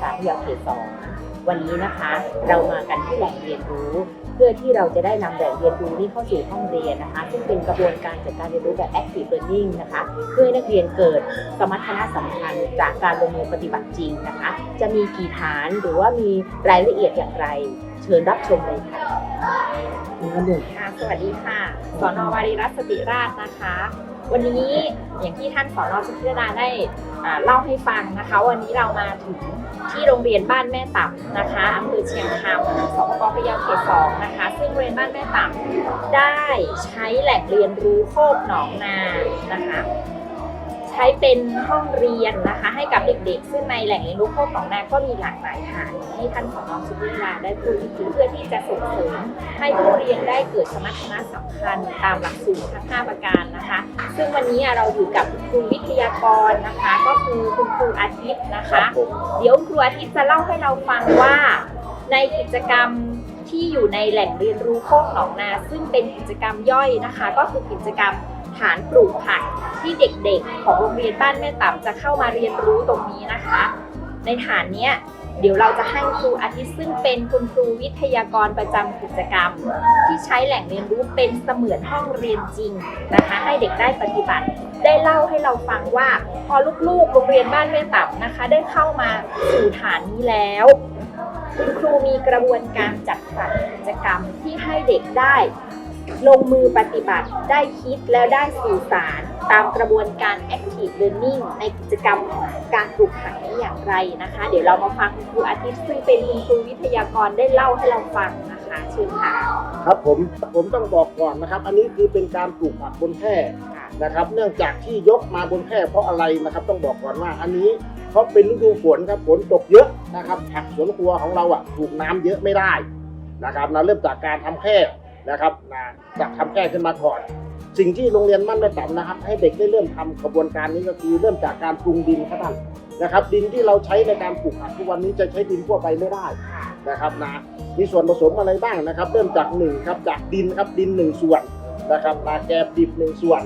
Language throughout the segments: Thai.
ษาพยาเขตสองวันนี้นะคะ เรามากันที่แหล่งเรียนรู้ เพื่อที่เราจะได้นำแหล่งเรียนรู้นี้เข้าสู่ห้องเรียนนะคะ ซึ่งเป็นกระบวนการจัดการเรียนรู้แบบ active learning นะคะ เพื่อให้นักเรียนเกิดสมรรถนะสำคัญจากการลงมือปฏิบัติจริงนะคะ จะมีกี่ฐานหรือว่ามีรายละเอียดอย่างไร เชิญรับชมเลยค่ะค่ะสวัสดีค่ะสอนอวารีรัตน์สติราชนะคะ วันนี้อย่างที่ท่านสอนอสุพิดาได้เล่าให้ฟังนะคะ วันนี้เรามาถึงที่โรงเรียนบ้านแม่ต่ำนะคะอำเภอเชียงคำสปปพะเยาเขตสองนะคะ ซึ่งโรงเรียนบ้านแม่ต่ำได้ใช้แหล่งเรียนรู้โคกหนองนานะคะ ช้เป็นห้องเรียนนะคะ ให้กับเด็กๆ ซึ่งในแหล่งเรียนรู้โคกหนองนาก็มีหลากหลายฐานอย่างที่ท่านสอนอสุพิดาได้พูดถึงเพื่อที่จะส่งเสริมให้ผู้เรียนได้เกิดสมรรถนะสำคัญตามหลักสูตรทั้ง5ประการนะคะ ซึ่งวันนี้เราอยู่กับคุณครูวิทยากรนะคะ ก็คือคุณครูอาทิตย์นะคะ เดี๋ยวครูอาทิตย์จะเล่าให้เราฟังว่าในกิจกรรมที่อยู่ในแหล่งเรียนรู้โคกหนองนา ซึ่งเป็นกิจกรรมย่อยนะคะ ก็คือกิจกรรม ฐานปลูกผักที่เด็กๆ ของโรงเรียนบ้านแม่ต่ำจะเข้ามาเรียนรู้ตรงนี้นะคะ ในฐานเนี้ยเดี๋ยวเราจะให้ครูอาทิตย์ซึ่งเป็นคุณครูวิทยากรประจำกิจกรรม ที่ใช้แหล่งเรียนรู้เป็นเสมือนห้องเรียนจริงนะคะ ให้เด็กได้ปฏิบัติ ได้เล่าให้เราฟังว่า พอลูกๆ โรงเรียนบ้านแม่ต่ำนะคะ ได้เข้ามาสู่ฐานนี้แล้ว คุณครูมีกระบวนการจัดสรรกิจกรรมที่ให้เด็กได้ ลงมือปฏิบัติได้คิดแล้วได้สื่อสาร ตามกระบวนการ active learning ในกิจกรรมการปลูกผักนี้อย่างไรนะคะ เดี๋ยวเรามาฟังคุณครูอาทิตย์ซึ่งเป็นคุณครูวิทยากรได้เล่าให้เราฟังนะคะเชิญค่ะครับผมผมต้องบอกก่อนนะครับ อันนี้คือเป็นการปลูกผักบนแคร่นะครับ เนื่องจากที่ยกมาบนแคร่เพราะอะไรนะครับ ต้องบอกก่อนว่าอันนี้เพราะเป็นฤดูฝนครับฝนตกเยอะนะครับผักสวนครัวของเราอะถูกน้ำเยอะไม่ได้นะครับเราเริ่มจากการทำแคร่ นะครับนะจากทำแคร่ขึ้นมาก่อนสิ่งที่โรงเรียนมั่นได้ต่ำนะครับ ให้เด็กได้เริ่มทำกระบวนการนี้ก็คือเริ่มจากการปรุงดินครับท่านนะครับ ดินที่เราใช้ในการปลูกผักทุกวันนี้จะใช้ดินทั่วไปไม่ได้นะครับนะมีส่วนผสมอะไรบ้างนะครับ เริ่มจากหนึ่งครับจากดินครับดินหนึ่งส่วนนะครับนาแกบดิบหนึ่งส่วน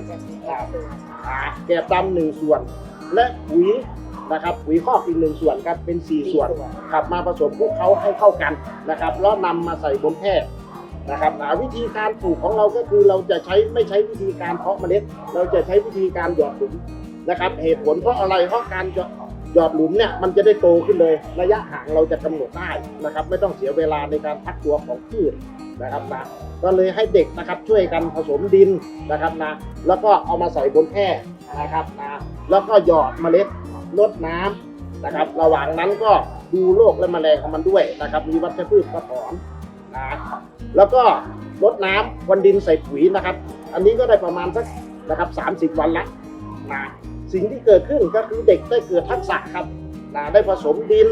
อ่าแกบดำหนึ่งส่วน และปุ๋ยนะครับปุ๋ยคอกอีกหนึ่งส่วนครับเป็นสี่ส่วนครับมาผสมพวกเขาให้เข้ากันนะครับแล้วนำมาใส่บนแพร่ นะครับวิธีการปลูกของเราก็คือเราจะใช้ไม่ใช้วิธีการเพาะเมล็ด เราจะใช้วิธีการหยอดหลุมนะครับเหตุผลเพราะอะไรเพราะการหยอดหยอดหลุมเนี่ยมันจะได้โตขึ้นเลย ระยะห่างเราจะกำหนดได้นะครับ ไม่ต้องเสียเวลาในการพักตัวของพืชนะครับนะก็เลยให้เด็กนะครับช่วยกันผสมดินนะครับนะแล้วก็เอามาใส่บนแพร่นะครับนะแล้วก็หยอดเมล็ดลดน้ำนะครับ ระหว่างนั้นก็ดูโรคและแมลงของมันด้วยนะครับ มีวัชพืชกระถอนนะ แล้วก็ลดน้ำวันดินใส่ปุ๋ยนะครับ อันนี้ก็ได้ประมาณสักนะครับ 30 วันละนะสิ่งที่เกิดขึ้นก็คือเด็กได้เกิดทักษะครับนะได้ผสมดิน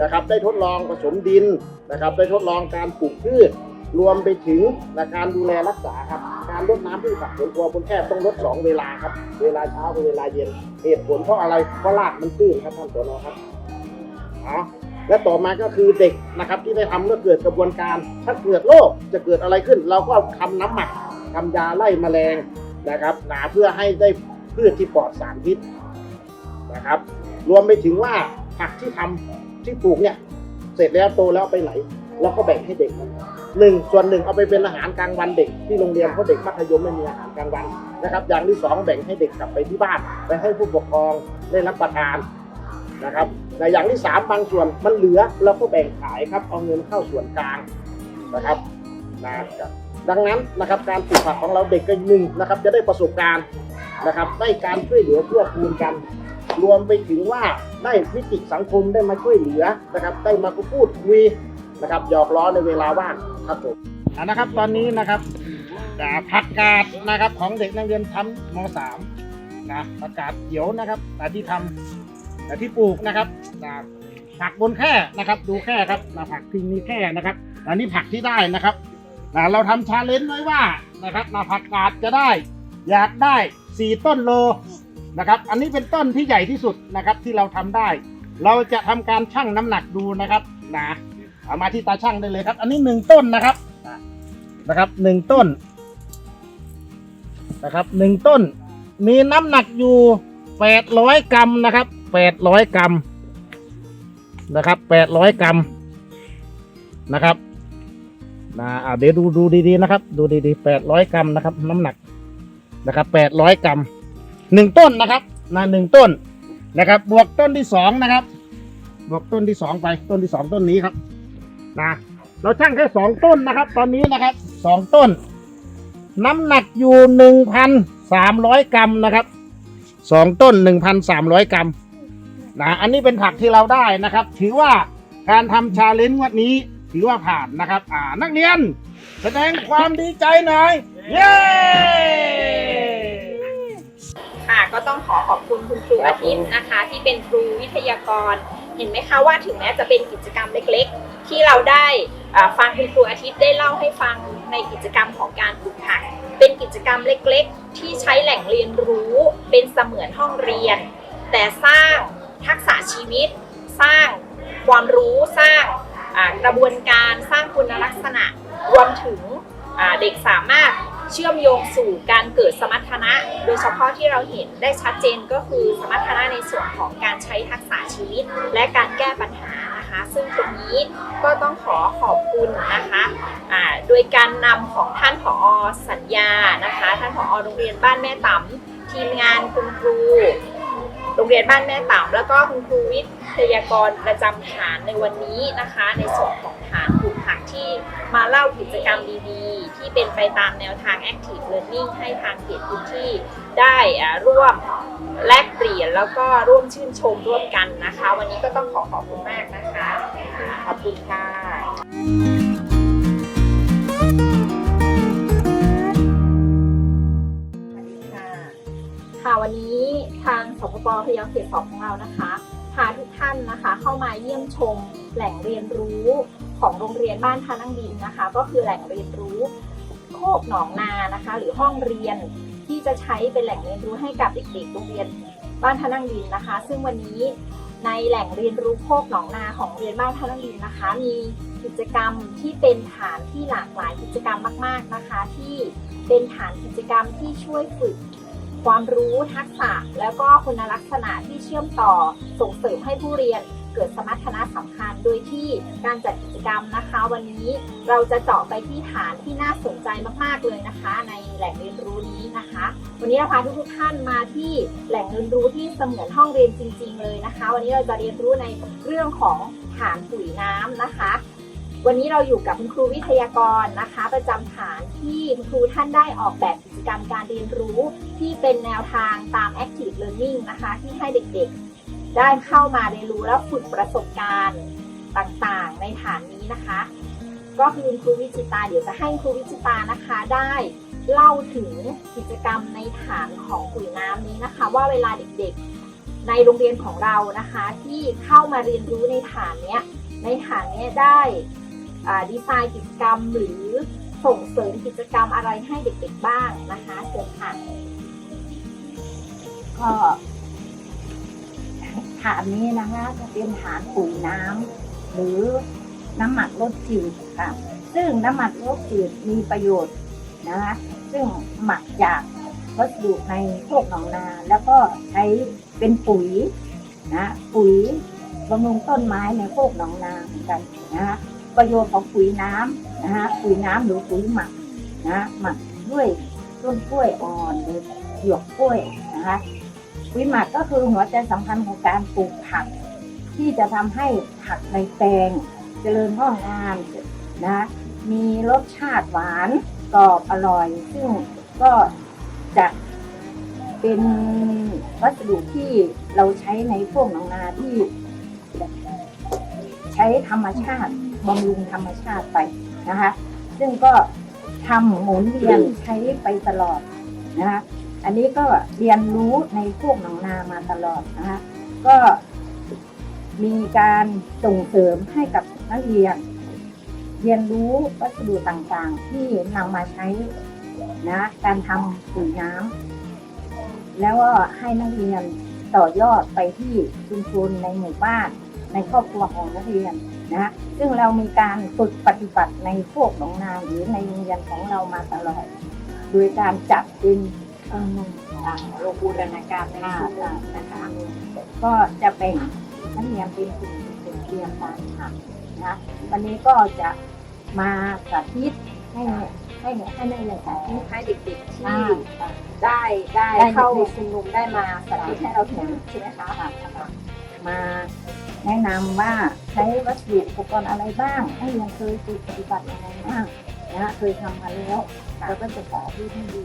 นะครับ ได้ทดลองผสมดินนะครับ ได้ทดลองการปลูกพืชรวมไปถึงนะการดูแลรักษาครับ การรดน้ำพืชผักสวนครัวบนแคบต้องรดสองเวลาครับ เวลาเช้ากับเวลาเย็น เหตุผลเพราะอะไรเพราะรากมันตื้นครับท่านสนครับอ๋อ และต่อมาก็คือเด็กนะครับที่ได้ทำเมื่อเกิดกระบวนการ ถ้าเกิดโรคจะเกิดอะไรขึ้น เราก็ทำน้ำหมักทำยาไล่แมลงนะครับนาเพื่อให้ได้พืชที่ปลอดสารพิษนะครับ รวมไปถึงว่าผักที่ทำที่ปลูกเนี่ยเสร็จแล้วโตแล้วไปไหนแล้วก็แบ่งให้เด็กหนึ่งส่วนหนึ่งเอาไปเป็นอาหารกลางวันเด็กที่โรงเรียนเพราะเด็กมัธยมไม่มีอาหารกลางวันนะครับ อย่างที่สองแบ่งให้เด็กกลับไปที่บ้าน ไปให้ผู้ปกครองได้รับประทานนะครับ แต่อย่างที่สามบางส่วนมันเหลือเราก็แบ่งขายครับเอาเงินเข้าส่วนกลางนะครับนะครับดังนั้นนะครับการปลูกผักของเราเด็กก็หนึ่งนะครับจะได้ประสบการณ์นะครับได้การช่วยเหลือเพื่อคูณกัน รวมไปถึงว่าได้วิจิสังคมได้มาช่วยเหลือนะครับได้มาพูดคุยนะครับหยอกล้อในเวลาว่างครับผมนะครับตอนนี้นะครับผักกาดนะครับของเด็กนักเรียนชั้นม .3 นะผักกาดเขียวนะครับแต่ที่ทำแต่ที่ปลูกนะครับ นะผักบนแค่นะครับ ดูแค่ครับนะผักที่มีแค่นะครับอันนี้ผักที่ได้นะครับนะเราทำชาเลนจ์ไว้ว่านะครับนะผักกาดจะได้ อยากได้ 4 ต้นโลนะครับ อันนี้เป็นต้นที่ใหญ่ที่สุดนะครับที่เราทำได้ เราจะทำการชั่งน้ำหนักดูนะครับนะเอามาที่ตาชั่งได้เลยครับ อันนี้หนึ่งต้นนะครับนะนะครับหนึ่งต้นนะครับหนึ่งต้น มีน้ำหนักอยู่แปดร้อยกรัมนะครับแปดร้อยกรัม นะครับแปดร้อยกรัมนะครับนะเดี๋ยวดูดูดีๆนะครับ ดูดีๆแปดร้อยกรัมนะครับ น้ำหนักนะครับแปดร้อยกรัมหนึ่งต้นนะครับนะหนึ่งต้นนะครับ บวกต้นที่สองนะครับ บวกต้นที่สองไปต้นที่สองต้นนี้ครับนะเราช่างแค่สองต้นนะครับ ตอนนี้นะครับสองต้น น้ำหนักอยู่หนึ่งพันสามร้อยกรัมนะครับสองต้นหนึ่งพันสามร้อยกรัม นะอันนี้เป็นผักที่เราได้นะครับ ถือว่าการทำชาเลนจ์วันนี้ถือว่าผ่านนะครับ อ่านักเรียน แสดงความดีใจหน่อย เย้ ค่ะก็ต้องขอขอบคุณคุณครูอาทิตย์นะคะ ที่เป็นครูวิทยากร เห็นไหมคะว่าถึงแม้จะเป็นกิจกรรมเล็กๆ ที่เราได้อ่าฟังคุณครูอาทิตย์ได้เล่าให้ฟังในกิจกรรมของการปลูกผัก เป็นกิจกรรมเล็กๆ ที่ใช้แหล่งเรียนรู้ เป็นเสมือนห้องเรียน แต่สร้าง ทักษะชีวิต สร้างความรู้สร้างกระบวนการสร้างคุณลักษณะ รวมถึงเด็กสามารถเชื่อมโยงสู่การเกิดสมรรถนะ โดยเฉพาะที่เราเห็นได้ชัดเจนก็คือสมรรถนะในส่วนของการใช้ทักษะชีวิต และการแก้ปัญหานะคะ ซึ่งตรงนี้ก็ต้องขอขอบคุณนะคะโดยการนำของท่านผอสัญญานะคะ ท่านผอโรงเรียนบ้านแม่ต๋ำทีมงานคุณครู โรงเรียนบ้านแม่ต่ำแล้วก็คุณครูวิทยากรประจำฐานในวันนี้นะคะ ในส่วนของฐานปลูกผักที่มาเล่ากิจกรรมดีๆ ที่เป็นไปตามแนวทาง Active Learning ให้ทางเขตพื้นที่ได้ร่วมแลกเปลี่ยนแล้วก็ร่วมชื่นชมร่วมกันนะคะ วันนี้ก็ต้องขอขอบคุณมากนะคะ ขอบคุณค่ะ ค่ะวันนี้ทางสปปพยาเขตสองของเรานะคะพาทุกท่านนะคะเข้ามาเยี่ยมชมแหล่งเรียนรู้ของโรงเรียนบ้านทานังดินนะคะ ก็คือแหล่งเรียนรู้โคกหนองนานะคะ หรือห้องเรียนที่จะใช้เป็นแหล่งเรียนรู้ให้กับเด็กๆโรงเรียนบ้านทานังดินนะคะ ซึ่งวันนี้ในแหล่งเรียนรู้โคกหนองนาของโรงเรียนบ้านทานังดินนะคะ มีกิจกรรมที่เป็นฐานที่หลากหลายกิจกรรมมาก ๆนะคะ ที่เป็นฐานกิจกรรมที่ช่วยฝึก ความรู้ทักษะ แล้วก็คุณลักษณะที่เชื่อมต่อส่งเสริมให้ผู้เรียนเกิดสมรรถนะสำคัญ โดยที่การจัดกิจกรรมนะคะ วันนี้เราจะเจาะไปที่ฐานที่น่าสนใจมากๆเลยนะคะ ในแหล่งเรียนรู้นี้นะคะ วันนี้เราพาทุกท่านมาที่แหล่งเรียนรู้ที่เสมือนห้องเรียนจริง ๆ เลยนะคะ วันนี้เราจะเรียนรู้ในเรื่องของฐานปุ๋ยน้ำนะคะวันนี้เราอยู่กับคุณครูวิทยากรนะคะ ประจำฐานที่คุณครูท่านได้ออกแบบกิ กรรมการเรียนรู้ที่เป็นแนวทางตาม Active Learning นะคะ ที่ให้เด็กๆ ได้เข้ามาเรียนรู้และฝึกประสบการณ์ต่างๆ ในฐานนี้นะคะ ก็คือครูวิจิตาเดี๋ยวจะให้ครูวิจิตานะคะได้เล่าถึงกิจกรรมในฐานของปุ๋ยน้ำนี้นะคะ ว่าเวลาเด็กๆ ในโรงเรียนของเรานะคะ ที่เข้ามาเรียนรู้ในฐานเนี้ยในฐานเนี้ยได้ดีไซน์กิจกรรมหรือ ส่งเสริมกิจกรรมอะไรให้เด็กๆบ้างนะคะเชิญค่ะก็ฐานนี้นะคะจะเป็นฐานปุ๋ยน้ำหรือน้ำหมักรสจืดค่ะ ซึ่งน้ำหมักรสจืดมีประโยชน์นะคะซึ่งหมักจากวัสดุในโคกหนองนา แล้วก็ใช้เป็นปุ๋ยนะปุ๋ยบำรุงต้นไม้ในโคกหนองนาเหมือนกันนะคะประโยชน์ของปุ๋ยน้ำ นะคะปุ๋ยน้ำหรือปุ๋ยหมักนะหมักด้วยต้นกล้วยอ่อนหรือหยวกกล้วยนะคะปุ๋ยหมักก็คือหัวใจสำคัญของการปลูกผัก ที่จะทำให้ผักในแปลงเจริญงอกงามนะมีรสชาติหวานกรอบอร่อย ซึ่งก็จะเป็นวัสดุที่เราใช้ในพวกนองนาที่ ใช้ธรรมชาติบำรุงธรรมชาติไป นะคะ ซึ่งก็ทำหมุนเวียนใช้ไปตลอดนะคะ อันนี้ก็เรียนรู้ในพวกหนองนามาตลอดนะคะก็มีการส่งเสริมให้กับนักเรียน เรียนรู้วัสดุต่างๆ ที่นำมาใช้นะการทำปุ๋ยน้ำแล้วก็ให้นักเรียนต่อยอดไปที่ชุมชนในหมู่บ้าน ในครอบครัวของนักเรียน นะซึ่งเรามีการฝึกปฏิบัติในพวกหนองนาหรือในโรงเรียนของเรามาตลอด โดยการจัดเป็นโรงบูรณาการในชุมชนนะคะก็จะแบ่งนักเรียนเป็นกลุ่มเป็นเรียนการทำนะวันนี้ก็จะมาสาธิตให้ให้ให้ในรายการที่ให้เด็กๆที่ได้ได้เข้าชุมนุมได้มาสาธิตให้เราเห็นใช่ไหมคะมาแนะนำว่า ใช้วัสดุอุปกรณ์อะไรบ้าง ให้เรียนเคยฝึกปฏิบัติยังไงบ้างนะเคยทำมาแล้วเราก็จะสาธิตให้ดู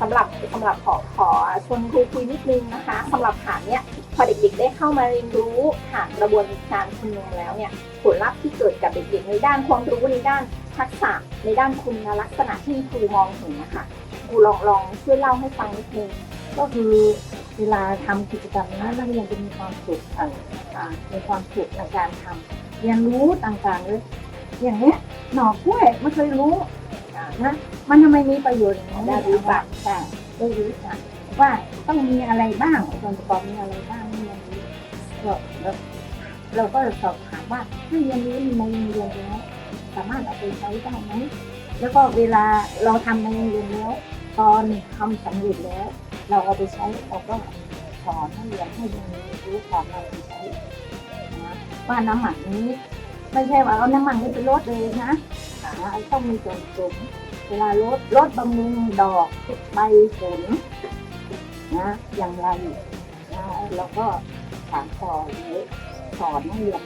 สำหรับสำหรับขอขอชวนครูคุยนิดนึงนะคะสำหรับฐานเนี้ยพอเด็กๆได้เข้ามาเรียนรู้ผ่านกระบวนการชุมนุมแล้วเนี่ยผลลัพธ์ที่เกิดกับเด็กๆในด้านความรู้ในด้านทักษะในด้านคุณลักษณะที่ครูมองเห็นนะคะครูลองลองช่วยเล่าให้ฟังนิดนึงก็คือ เวลาทำกิจกรรมนี้นักเรียนจะมีความสุขอ่อมีความสุขในการทำเรียนรู้ต่างๆเลยอย่างเนี้ยหน่อกล้วยไม่เคยรู้นะมันทำไมมีประโยชน์ได้รู้จักใช่ได้รู้จักว่าต้องมีอะไรบ้างส่วนประกอบมีอะไรบ้างเรียนรู้ก็แล้วเราก็สอบถามว่าถ้าเรียนรู้ในโรงเรียนแล้วสามารถเอาไปใช้ได้ไหมแล้วก็เวลาเราทำในโรงเรียนแล้วตอนทำสำเร็จแล้ว เราเอาไปใช้เราก็สอนให้เรียนให้เรียนรู้ก่อนเราไปใช้นะว่าน้ำหมักนี้ ไม่ใช่ว่าเอาน้ำหมักนี้ไปลดเลยนะนะต้องมีส่วนผสมเวลาลดลดบำรุงดอกใบผลนะอย่างไรนะเราก็ถามต่อหรือสอนให้เรียน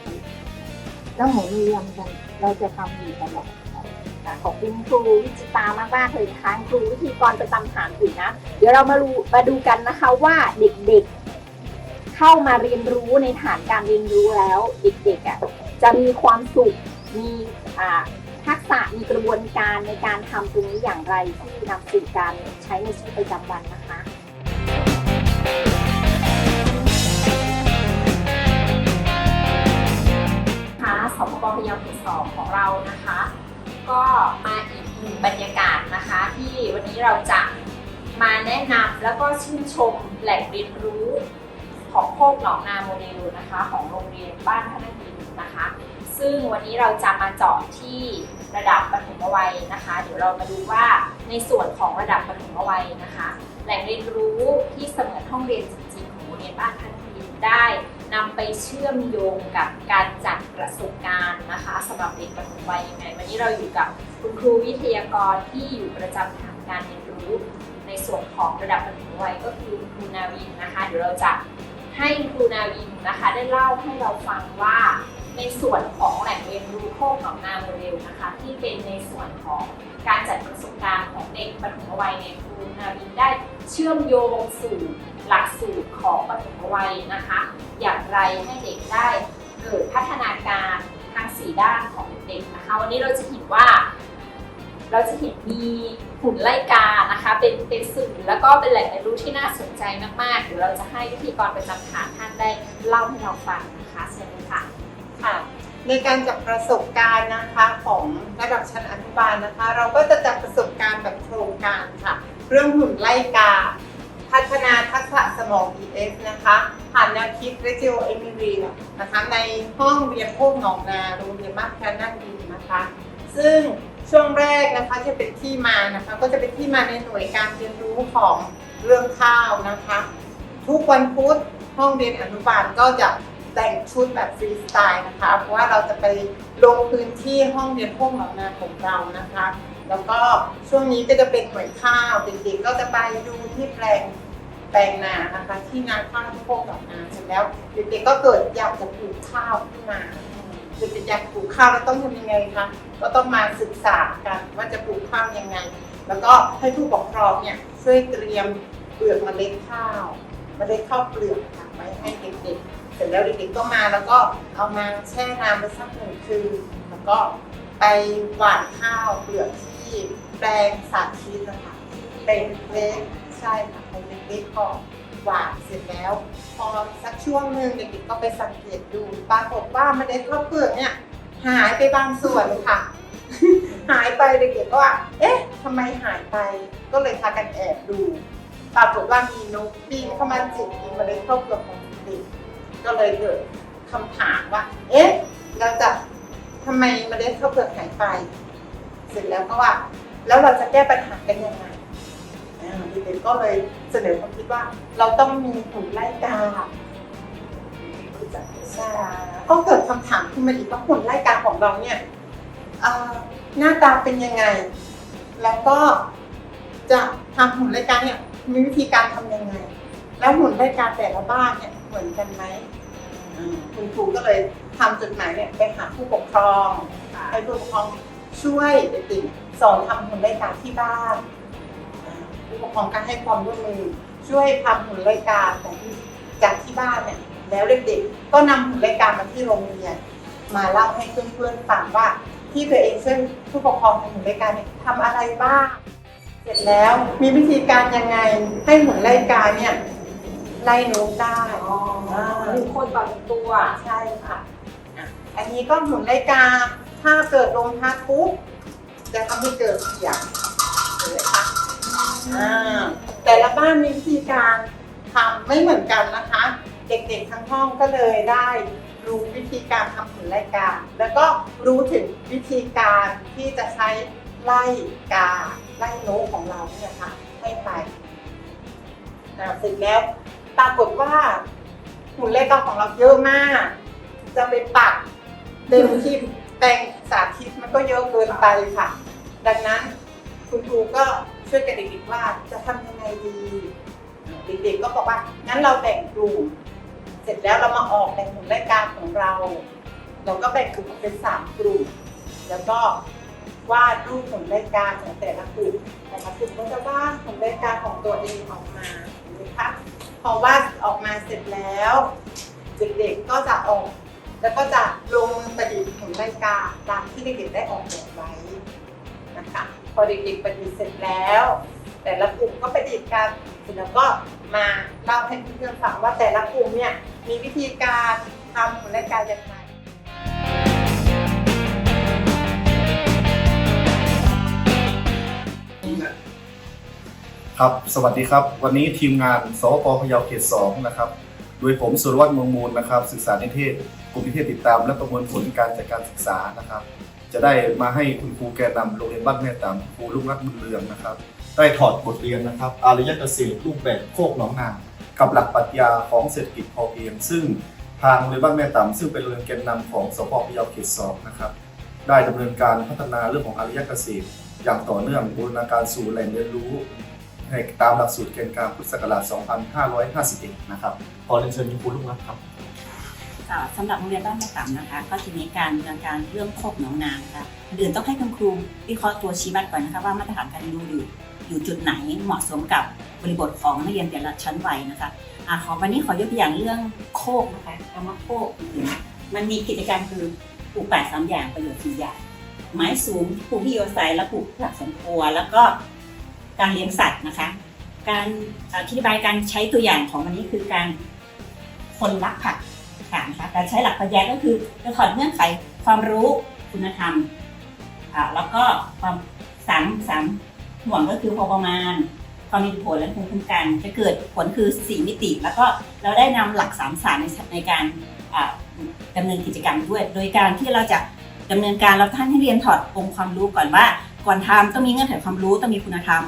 แล้วหมุนเรียนกันเราจะทำอยู่ตลอด ขอบคุณครูวิจิตามากมากๆเลยนะคะครูวิธีกรประจำฐานอยู่นะ เดี๋ยวเรามาดูมาดูกันนะคะว่าเด็กๆเข้ามาเรียนรู้ในฐานการเรียนรู้แล้ว เด็กๆอะจะมีความสุขมีทักษะมีกระบวนการในการทำตรงนี้อย่างไรที่นำสู่การใช้ในชีวิตประจำวันนะคะ ที่เราจะมาแนะนำแล้วก็ชื่นชมแหล่งเรียนรู้ของโคกหนองนาโมเดลนะคะ ของโรงเรียนบ้านพนักดินนะคะ ซึ่งวันนี้เราจะมาเจาะที่ระดับปฐมวัยนะคะ เดี๋ยวเรามาดูว่าในส่วนของระดับปฐมวัยนะคะ แหล่งเรียนรู้ที่เสมือนห้องเรียนจริงๆของโรงเรียนบ้านพนักดินได้นำไปเชื่อมโยงกับการจัดประสบการณ์นะคะสำหรับเด็กปฐมวัยยังไงวันนี้เราอยู่กับคุณครูวิทยากรที่อยู่ประจำฐาน การเรียนรู้ในส่วนของระดับปฐมวัยก็คือครูนาวินนะคะเดี๋ยวเราจะให้ครูนาวินนะคะได้เล่าให้เราฟังว่าในส่วนของแหล่งเรียนรู้โคกหนองนาโมเดลนะคะ ที่เป็นในส่วนของการจัดประสบการณ์ของเด็กปฐมวัยในครูนาวินได้เชื่อมโยงสู่หลักสูตรของปฐมวัยนะคะ อย่างไรให้เด็กได้เกิดพัฒนาการทางสีด้านของเด็กนะคะ วันนี้เราจะเห็นว่า เราจะเห็นมีหุ่นไล่กานะคะ เป็นเป็นสื่อแล้วก็เป็นแหล่งเรียนรู้ที่น่าสนใจมากๆเดี๋ยวเราจะให้พิธีกรประจำฐานท่านได้เล่าให้เราฟังนะคะเชิญเลยค่ะค่ะ ในการจัดประสบการณ์นะคะของระดับชั้นอนุบาลนะคะ เราก็จะจัดประสบการณ์แบบโครงการค่ะ เรื่องหุ่นไล่กา พัฒนาทักษะสมอง ES นะคะผ่านแนวคิด Regio e m i r i นะคะในห้องเรียนโคกหนองนาโรงเรียนบ้านแพนนั่งดีนะคะ ซึ่ง ช่วงแรกนะคะจะเป็นที่มานะคะ ก็จะเป็นที่มาในหน่วยการเรียนรู้ของเรื่องข้าวนะคะ ทุกวันพุธห้องเรียนอนุบาลก็จะแต่งชุดแบบฟรีสไตล์นะคะ เพราะว่าเราจะไปลงพื้นที่ห้องเรียนพวกหนองนาของเรานะคะ แล้วก็ช่วงนี้ก็จะเป็นหน่วยข้าวเด็กๆก็จะไปดูที่แปลงแปลงนานะคะ ที่นาข้าวที่พวกหนองนาเสร็จแล้วเด็กๆก็เกิดอยากจะปลูกข้าวขึ้นมา เด็กๆอยากปลูกข้าวแล้วต้องทำยังไงคะก็ต้องมาศึกษากันว่าจะปลูกข้าวยังไง แล้วก็ให้ผู้ปกครองเนี่ยช่วยเตรียมเปลือกมเมล็ดข้าวมเมล็ดข้าวเปลือกค่ะไว้ให้เด็กๆ เสร็จแล้วเด็กๆก็มาแล้วก็เอามาแช่น้ำไปสักหนึ่งคืนแล้วก็ไปหว่านข้าวเปลือกที่แปลงสาธิตนะคะเป็นเล็ก ใช่ค่ะเป็นเล็กๆก็หวานเสร็จแล้ว พอสักช่วงหนึ่งเด็กๆก็ไปสังเกตดูปรากฏว่าเมล็ดข้าวเปลือกเนี่ยหายไปบางส่วนค่ะ หายไปเด็กๆก็ว่าเอ๊ะทำไมหายไปก็เลยพากันแอบดู ปรากฏว่ามีนกบินเข้ามาจิกกินเมล็ดข้าวเปลือกของเด็กก็เลยเกิดคำถามว่า เอ๊ะเราจะทำไมเมล็ดข้าวเปลือกหายไป เสร็จแล้วก็ว่า แล้วเราจะแก้ปัญหากันยังไง อ่อ่าเด็กๆก็เลยเสนอความคิดว่าเราต้องมีหุ่นไล่กาใช่ก็เกิดคำถามขึ้นมาอีกว่าหุ่นไล่กาของเราเนี่ยเอ่อหน้าตาเป็นยังไง แล้วก็จะทำหุ่นไล่กาเนี่ยมีวิธีการทำยังไง แล้วหุ่นไล่กาแต่ละบ้านเนี่ยเหมือนกันไหมอืมคุณครูก็เลยทำจดหมายเนี่ยไปหาผู้ปกครองให้ผู้ปกครองช่วยเด็กๆสอนทำหุ่นไล่กาที่บ้านอ่า ผู้ปกครองก็ให้ความร่วมมือช่วยทำหุ่นไล่กาแต่ที่จากที่บ้านเนี่ยแล้วเด็กๆก็นำหุ่นไล่กามาที่โรงเรียน มาเล่าให้เพื่อนๆฟังว่าที่ตัวเองช่วยผู้ปกครองทำหุ่นไล่กาเนี่ยทำอะไรบ้างเสร็จแล้วมีวิธีการยังไงให้หุ่นไล่กาเนี่ยไล่นกได้อ่าหนึ่งคนต่อหนึ่งตัวใช่ค่ะอะอันนี้ก็หมุนรายกาถ้าเกิดลมพัดปุ๊บจะทำให้เกิดเสียงเห็นไหมคะ อ่าแต่ละบ้านมีวิธีการทำไม่เหมือนกันนะคะ เด็กๆทั้งห้องก็เลยได้รู้วิธีการทำหุ่นรายกาแล้วก็รู้ถึงวิธีการที่จะใช้ไล่กาไล่นกของเราเนี่ยค่ะให้ไปอ่าเสร็จแล้วปรากฏว่าหุ่นเล็กาของเราเยอะมาก จะไปปักเต็มที่แปลงสาธิตมันก็เยอะเกินไปค่ะ ดังนั้น คุณครูก็ช่วยกับเด็กๆว่าจะทำยังไงดี เด็กๆก็บอกว่างั้นเราแบ่งกลุ่มเสร็จแล้วเรามาออกแบ่งหุ่นรายการของเรา เราก็แบ่งกลุ่มอเป็นสามกลุ่ม แล้วก็วาดรูปหุ่นรายการของแต่ละกลุ่มแต่ละกลุ่มก็จะวาดหุ่นรายการของตัวเองออกมาเห็นไหมคะพอวาดออกมาเสร็จแล้วเด็กๆก็จะออก แล้วก็จะลงมือประดิษฐ์หุ่นไล่การตามที่เด็กๆได้ออกแบบไว้นะคะ อเด็กๆประดิษฐ์เสร็จแล้ว แต่ละกลุ่มก็ประดิษฐ์กันเสร็จแล้วก็มาเล่าให้เพื่อนๆฟังว่าแต่ละกลุ่มเนี่ยมีวิธีการทำหุ่นไล่การยังไงครับ สวัสดีครับ วันนี้ทีมงานสวปพะเยาเขต2นะครับ โดยผมสุรวัตรมงมูลนะครับ ศึกษานิเทศ กลุ่มนิเทศติดตาม และประเมินผลการจัดการศึกษานะครับ จะได้มาให้คุณครูแกนนำโรงเรียนบ้านแม่ตามครูลุงรักบุญเรืองนะครับ ได้ถอดบทเรียนนะครับอารยเกษตรรูปแบบโคกหนองนากับหลักปรัชญาของเศรษฐกิจพอเพียง ซึ่งทางโรงเรียนบ้านแม่ตำซึ่งเป็นโรงเรียนแกนนำของสพพะเยาเขต2นะครับได้ดำเนินการพัฒนาเรื่องของอารยเกษตร อย่างต่อเนื่องบูรณาการสู่แหล่งเรียนรู้ในตามหลักสูตรเกณฑ์การพุทธศักราช 2551 นะครับ ขอเรียนเชิญคุณครูลุงรัตน์ครับ สำหรับโรงเรียนบ้านแม่ต่ำนะคะ ก็จะมีการดำเนินการเรื่องโคกหนองนานะคะก่อนอื่นต้องให้คุณครูวิเคราะห์ตัวชี้วัดก่อนนะคะว่ามาตรฐานการเรียนรู้อยู่อยู่จุดไหนเหมาะสมกับบริบทของนักเรียนแต่ละชั้นวัยนะคะอ่าขอวันนี้ขอยกตัวอย่างเรื่องโคกนะคะคำว่าโคกมันมีกิจกรรมคือปลูกป่าสามอย่างประโยชน์สี่อย่างไม้สูงปลูกที่อยู่อาศัยและปลูกผักสวนครัว แล้วก็การเลี้ยงสัตว์นะคะ การอธิบายการใช้ตัวอย่างของวันนี้คือการคนรักผัก ต่างค่ะการใช้หลักปรัชญาก็คือจะถอดเงื่อนไขความรู้คุณธรรมอ่าแล้วก็ความสามสามห่วงก็คือพอประมาณ ความมีผลและภูมิคุ้มกัน จะเกิดผลคือสี่มิติ แล้วก็เราได้นำหลักสามสารในในการดำเนินกิจกรรมด้วย โดยการที่เราจะดำเนินการเราท่านให้เรียนถอดองค์ความรู้ก่อนว่า ก่อนทำต้องมีเงื่อนไขความรู้ต้องมีคุณธรรม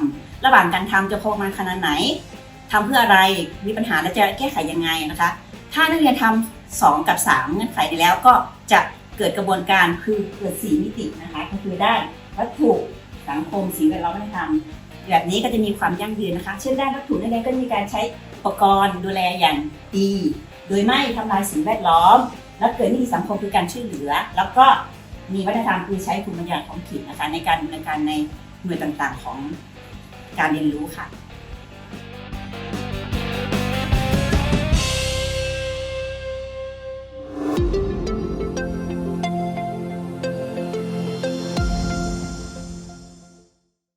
ระหว่างการทำจะพอประมาณขนาดไหน ทำเพื่ออะไรมีปัญหาแล้วจะแก้ไขยังไงนะคะ ถ้านักเรียนทำ 2 กับ 3 เงื่อนไขไปแล้วก็จะเกิดกระบวนการคือเกิด 4 มิตินะคะ ก็คือได้วัตถุสังคมสิ่งแวดล้อมวัฒธรรมแบบนี้ก็จะมีความยั่งยืนนะคะ เช่นด้านวัตถุนั่นเองก็มีการใช้อุปกรณ์ดูแลอย่างดี โดยไม่ทำลายสิ่งแวดล้อม และเกิดนิติสังคมคือการช่วยเหลือ แล้วก็มีวัฒนธรรมคือใช้ภูมิปัญญาของถิ่นนะคะในการดำเนินการในหน่วยต่างๆของการเรียนรู้ค่ะ